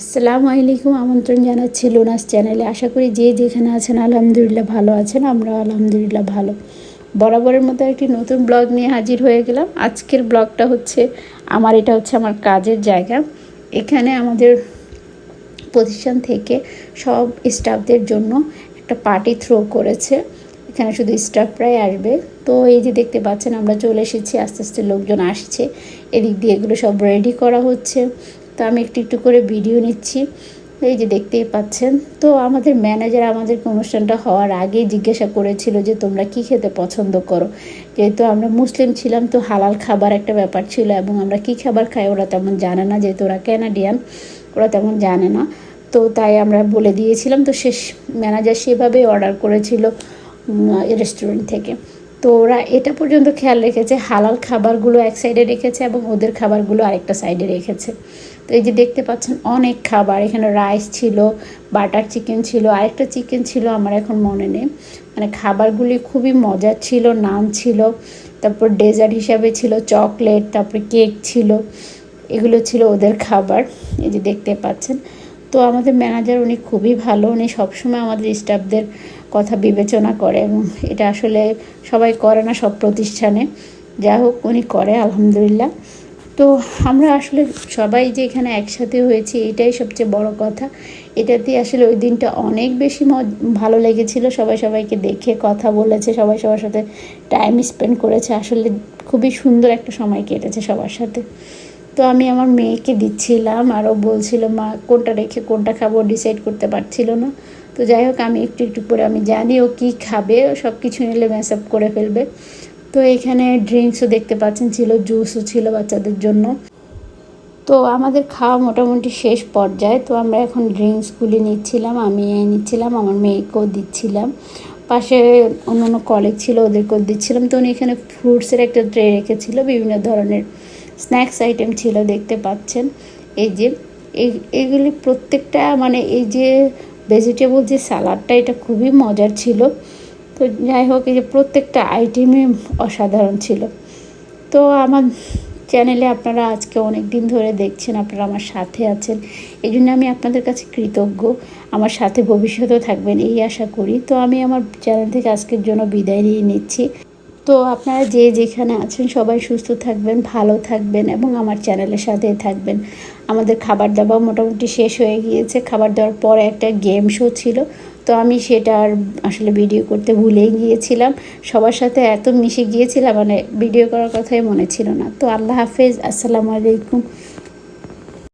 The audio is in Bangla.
আসসালামু আলাইকুম। আমন্ত্রণ জানাচ্ছি লোনাস চ্যানেলে। আশা করি যে যেখানে আছেন আলহামদুলিল্লাহ ভালো আছেন আমরা আলহামদুলিল্লাহ ভালো। বরাবরের মতো একটি নতুন ব্লগ নিয়ে হাজির হয়ে গেলাম। আজকের ব্লগটা হচ্ছে আমার, এটা হচ্ছে আমার কাজের জায়গা। এখানে আমাদের প্রতিষ্ঠান থেকে সব স্টাফদের জন্য একটা পার্টি থ্রো করেছে। এখানে শুধু স্টাফরাই আসবে। তো এই যে দেখতে পাচ্ছেন, আমরা চলে এসেছি, আস্তে আস্তে লোকজন আসছে। এদিক দিয়ে এগুলো সব রেডি করা হচ্ছে। আমি একটু একটু করে ভিডিও নিচ্ছি। এই যে দেখতেই পাচ্ছেন। তো আমাদের ম্যানেজার আমাদেরকে অনুষ্ঠানটা হওয়ার আগেই জিজ্ঞাসা করেছিল যে, তোমরা কি খেতে পছন্দ করো? যেহেতু আমরা মুসলিম ছিলাম, তো হালাল খাবার একটা ব্যাপার ছিল এবং আমরা কি খাবার খাই ওরা তেমন জানে না, যেহেতু ওরা ক্যানাডিয়ান ওরা তেমন জানে না। তো তাই আমরা বলে দিয়েছিলাম। তো শেষ ম্যানেজার সেভাবেই অর্ডার করেছিল রেস্টুরেন্ট থেকে। তো ওরা এটা পর্যন্ত খেয়াল রেখেছে, হালাল খাবারগুলো এক সাইডে রেখেছে এবং ওদের খাবারগুলো আরেকটা সাইডে রেখেছে। তো এই যে দেখতে পাচ্ছেন, অনেক খাবার, এখানে রাইস ছিল বাটার চিকেন ছিল, আরেকটা চিকেন ছিল আমার এখন মনে নেই। মানে খাবারগুলি খুবই মজার ছিল, নান ছিল, তারপর ডেজার্ট হিসাবে ছিল চকলেট তারপরে কেক ছিল, এগুলো ছিল ওদের খাবার। এই যে দেখতে পাচ্ছেন তো আমাদের ম্যানেজার উনি খুবই ভালো। উনি সবসময় আমাদের স্টাফদের কথা বিবেচনা করে এবং এটা আসলে সবাই করে না সব প্রতিষ্ঠানে। যা হোক, উনি করে, আলহামদুলিল্লাহ। তো আমরা আসলে সবাই যে এখানে একসাথে হয়েছি, এটাই সবচেয়ে বড় কথা। এটাতে আসলে ওই দিনটা অনেক বেশি ভালো লেগেছিল। সবাই সবাইকে দেখে কথা বলেছে, সবাই সবার সাথে টাইম স্পেন্ড করেছে। আসলে খুবই সুন্দর একটা সময় কেটেছে সবার সাথে। তো আমি আমার মেয়েকে দিচ্ছিলাম, আরও বলছিল, মা, কোনটা রেখে কোনটা খাব? ডিসাইড করতে পারছিল না। তো যাই হোক, আমি একটু একটু করে আমি জানি ও কী খাবে, ও সব কিছু নিলে ম্যাস আপ করে ফেলবে। তো এখানে ড্রিঙ্কসও দেখতে পাচ্ছেন, ছিল, জুসও ছিল বাচ্চাদের জন্য। তো আমাদের খাওয়া মোটামুটি শেষ পর্যায়ে, তো আমরা এখন ড্রিঙ্কসগুলি নিচ্ছিলাম, আমি নিচ্ছিলাম, আমার মেয়েকেও দিচ্ছিলাম। পাশে অন্য অন্য কলেজ ছিল, ওদেরকেও দিচ্ছিলাম। তো উনি এখানে ফ্রুটসের একটা ট্রে রেখেছিল, বিভিন্ন ধরনের স্ন্যাক্স আইটেম ছিল, দেখতে পাচ্ছেন। এই যে এগুলি প্রত্যেকটা মানে এই যে ভেজিটেবল যে সালাডটা, এটা খুবই মজার ছিল। তো যাই হোক, এই যে প্রত্যেকটা আইটেমই অসাধারণ ছিল। তো আমার চ্যানেলে আপনারা আজকে অনেক দিন ধরে দেখছেন, আপনারা আমার সাথে আছেন। এই জন্য আমি আপনাদের কাছে কৃতজ্ঞ। আমার সাথে ভবিষ্যতেও থাকবেন, এই আশা করি। তো আমি আমার চ্যানেল থেকে আজকের জন্য বিদায় নিয়ে নিচ্ছি। তো আপনারা যে যেখানে আছেন সবাই সুস্থ থাকবেন, ভালো থাকবেন এবং আমার চ্যানেলের সাথে থাকবেন। আমাদের খাবার দাবার মোটামুটি শেষ হয়ে গিয়েছে। খাবার দেওয়ার পরে একটা গেম শো ছিল। তো আমি সেটা আর আসলে ভিডিও করতে ভুলেই গিয়েছিলাম। সবার সাথে এত মিশে গিয়েছিলাম মানে ভিডিও করার কথাই মনে ছিল না। তো আল্লাহ হাফেজ, আসসালামু আলাইকুম।